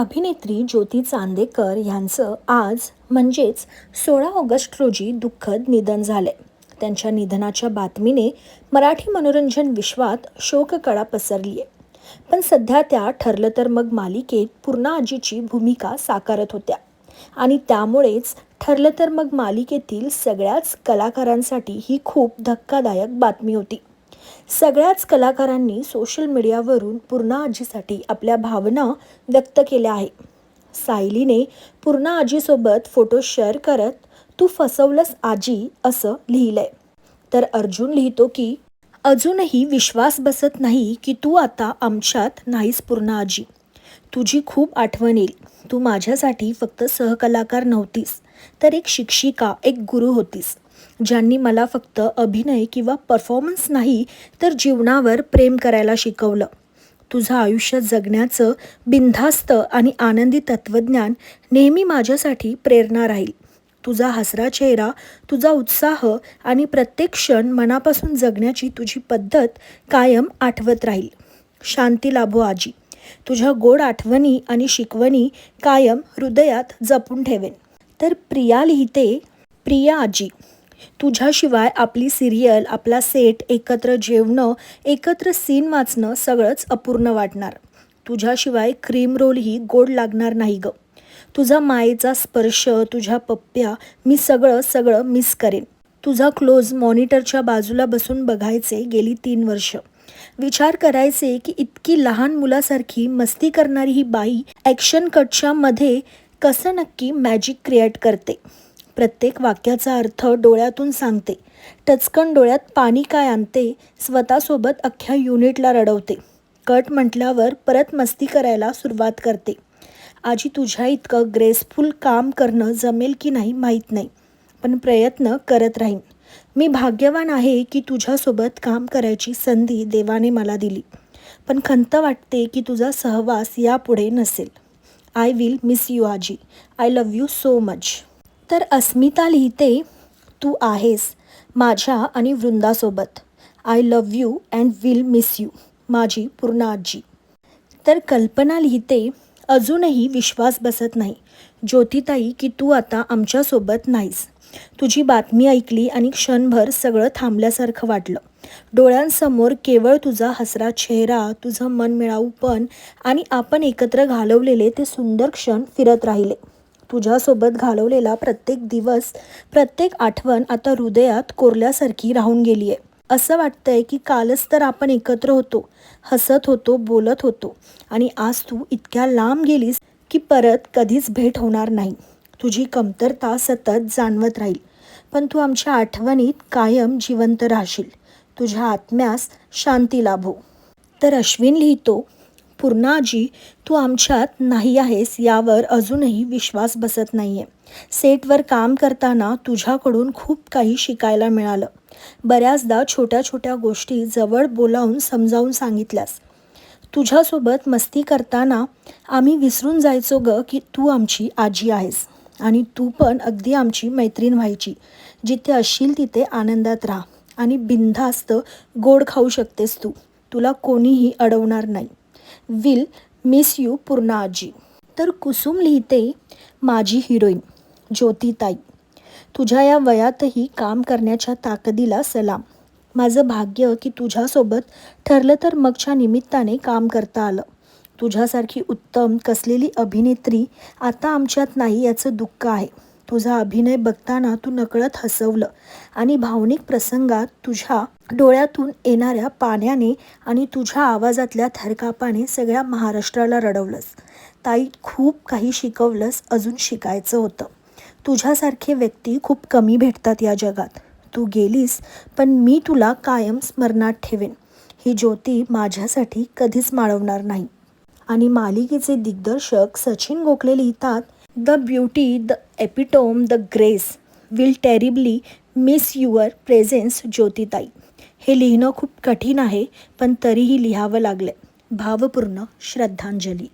अभिनेत्री ज्योती चांदेकर यांचं आज म्हणजेच सोळा ऑगस्ट रोजी दुःखद निधन झाले त्यांच्या निधनाच्या बातमीने मराठी मनोरंजन विश्वात शोककळा पसरली आहे पण सध्या त्या ठरलं तर मग मालिकेत पूर्णा आजीची भूमिका साकारत होत्या. आणि त्यामुळेच ठरलं तर मग मालिकेतील सगळ्याच कलाकारांसाठी ही खूप धक्कादायक बातमी होती. सगळ्याच कलाकारांनी सोशल मीडियावरून पूर्णा आजीसाठी आपल्या भावना व्यक्त केल्या आहे सायलीने पूर्णा आजीसोबत फोटो शेअर करत तू फसवलंस आजी असं लिहिलंय. तर अर्जुन लिहितो की अजूनही विश्वास बसत नाही की तू आता आमच्यात नाहीस पूर्ण आजी. तुझी खूप आठवण येईल. तू माझ्यासाठी फक्त सहकलाकार नव्हतीस तर एक शिक्षिका एक गुरु होतीस. ज्यांनी मला फक्त अभिनय किंवा परफॉर्मन्स नाही तर जीवनावर प्रेम करायला शिकवलं. तुझं आयुष्य जगण्याचं बिनधास्त आणि आनंदी तत्त्वज्ञान नेहमी माझ्यासाठी प्रेरणा राहील. तुझा हसरा चेहरा तुझा उत्साह आणि प्रत्येक क्षण मनापासून जगण्याची तुझी पद्धत कायम आठवत राहील. शांती लाभो आजी. तुझ्या गोड आठवणी आणि शिकवणी कायम हृदयात जपून ठेवेन. तर प्रिया लिहिते प्रिया आजी तुझ्याशिवाय आपली सिरियल आपला सेट एकत्र जेवणं एकत्र सीन वाचणं सगळंच अपूर्ण वाटणार. तुझ्याशिवाय क्रीम रोलही गोड लागणार नाही ग. तुझा मायेचा स्पर्श तुझ्या पप्प्या मी सगळं सगळं मिस करेन. तुझा क्लोज मॉनिटरच्या बाजूला बसून बघायचे गेली तीन वर्ष. विचार करायचे की इतकी लहान मुलासारखी मस्ती करणारी ही बाई ॲक्शन कटच्या मध्ये कसं नक्की मॅजिक क्रिएट करते? प्रत्येक वाक्याचा अर्थ डोळ्यातून सांगते. टचकन डोळ्यात पाणी काय आणते स्वतःसोबत अख्ख्या युनिटला रडवते. कट म्हटल्यावर परत मस्ती करायला सुरुवात करते. आजी तुझ्या इतकं ग्रेसफुल काम करणं जमेल की नाही माहीत नाही पण प्रयत्न करत राहीन. मी भाग्यवान आहे की तुझ्यासोबत काम करायची संधी देवाने मला दिली पण खंत वाटते की तुझा सहवास यापुढे नसेल. आय विल मिस यू आजी. I love you so much तर अस्मिता लिहिते तू आहेस माझ्या आणि वृंदासोबत. I love you and will miss you माझी पूर्ण आजी. तर कल्पना लिहिते अजूनही विश्वास बसत नाही. ज्योतिताई की तू आता आमच्यासोबत नाहीस. तुझी बातमी ऐकली आणि क्षणभर सगळं थांबल्यासारखं वाटलं. डोळ्यांसमोर केवळ तुझा हसरा चेहरा तुझं मन मिळावू पण आणि आपण एकत्र घालवलेले ते सुंदर क्षण फिरत राहिले. तुझ्यासोबत घालवलेला प्रत्येक दिवस प्रत्येक आठवण आता हृदयात कोरल्यासारखी राहून गेली आहे असं वाटतंय की कालच तर आपण एकत्र होतो हसत होतो बोलत होतो. आणि आज तू इतक्या लांब गेलीस की परत कधीच भेट होणार नाही. तुझी कमतरता सतत जाणवत राहील. पण तू आमच्या आठवणीत कायम जिवंत राहशील. तुझ्या आत्म्यास शांती लाभो. तर अश्विन लिहितो पूर्णाजी तू आमच्यात नाही आहेस यावर अजूनही विश्वास बसत नाही आहे सेटवर काम करताना तुझ्याकडून खूप काही शिकायला मिळालं. बऱ्याचदा छोट्या छोट्या गोष्टी जवळ बोलावून समजावून सांगितल्यास. तुझ्यासोबत मस्ती करताना आम्ही विसरून जायचो ग की तू आमची आजी आहेस. आणि तू पण अगदी आमची मैत्रीण व्हायची. जिथे असशील तिथे आनंदात राहा. आणि बिनधास्त गोड खाऊ शकतेस तू. तुला कोणीही अडवणार नाही. विल मिस यू पूर्ण आजी. तर कुसुम लिहिते माझी हिरोईन ज्योतिताई तुझ्या या वयातही काम करण्याच्या ताकदीला सलाम. माझं भाग्य की तुझ्यासोबत ठरलं तर मगच्या निमित्ताने काम करता आलं. तुझ्यासारखी उत्तम कसलेली अभिनेत्री आता आमच्यात नाही याचं दुःख आहे. तुझा अभिनय बघताना तू नकळत हसवलं आणि भावनिक प्रसंगात तुझ्या डोळ्यातून येणाऱ्या पाण्याने आणि तुझ्या आवाजातल्या थरकापाने सगळ्या महाराष्ट्राला रडवलंस. ताई खूप काही शिकवलंस अजून शिकायचं होतं. तुझ्यासारखे व्यक्ती खूप कमी भेटतात या जगात. तू गेलीस पण मी तुला कायम स्मरणात ठेवेन. ही ज्योती माझ्यासाठी कधीच माळवणार नाही. आणि मालिकेचे दिग्दर्शक सचिन गोखले लिहितात the beauty the epitome the grace will terribly miss your presence ज्योतिताई हे लिहिणं खूप कठीण आहे पण तरीही लिहावं लागलं भावपूर्ण श्रद्धांजली.